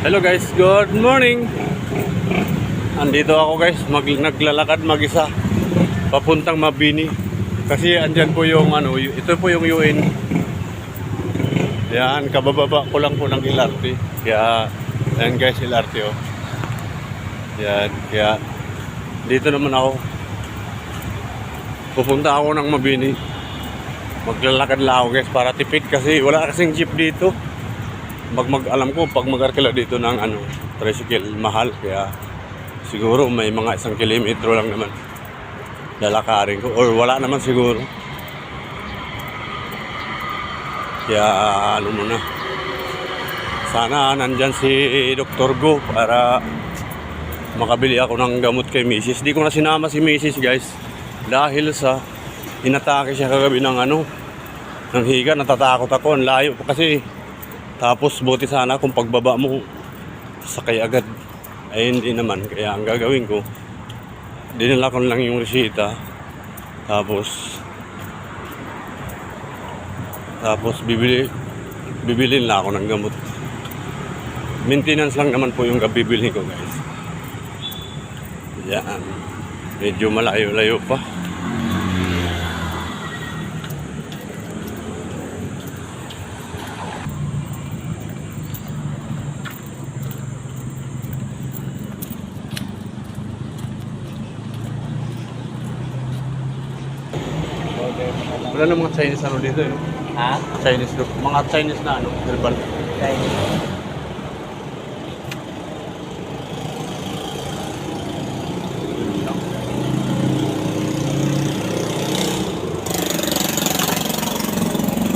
Hello guys, good morning. Andito ako guys, mag naglalakad mag-isa papuntang Mabini. Kasi andyan po yung ano, ito po yung UN. Yan, kabababa ko lang po ng LRT. Kaya, yan guys, LRT oh. Yan, kaya dito naman ako. Pupunta ako ng Mabini. Maglalakad lang ako guys para tipid kasi wala kasing jeep dito pag mag alam ko pag mag-arkila dito ng ano tricycle mahal kaya siguro may mga isang kilometro lang naman lalakarin ko or wala naman siguro kaya ano muna sana nandyan si Dr. Go para makabili ako ng gamot kay Mrs. Di ko na sinama si Mrs. guys dahil sa inatake siya kagabi ng ano ng higa natatakot ako ang layo kasi tapos buti sana kung pagbaba mo sakay agad. Ay hindi naman. Kaya ang gagawin ko, dinala ko lang yung resita. Tapos tapos bibili bibili na ako ng gamot. Maintenance lang naman po yung bibili ko guys. Yan. Medyo malayo-layo pa. Wala na mga Chinese ano dito eh. Ha? Chinese look. Mga Chinese na ano, herbal.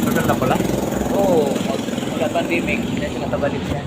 Maganda pala. Oo. Pag pandemic, hindi sila kabalik siya.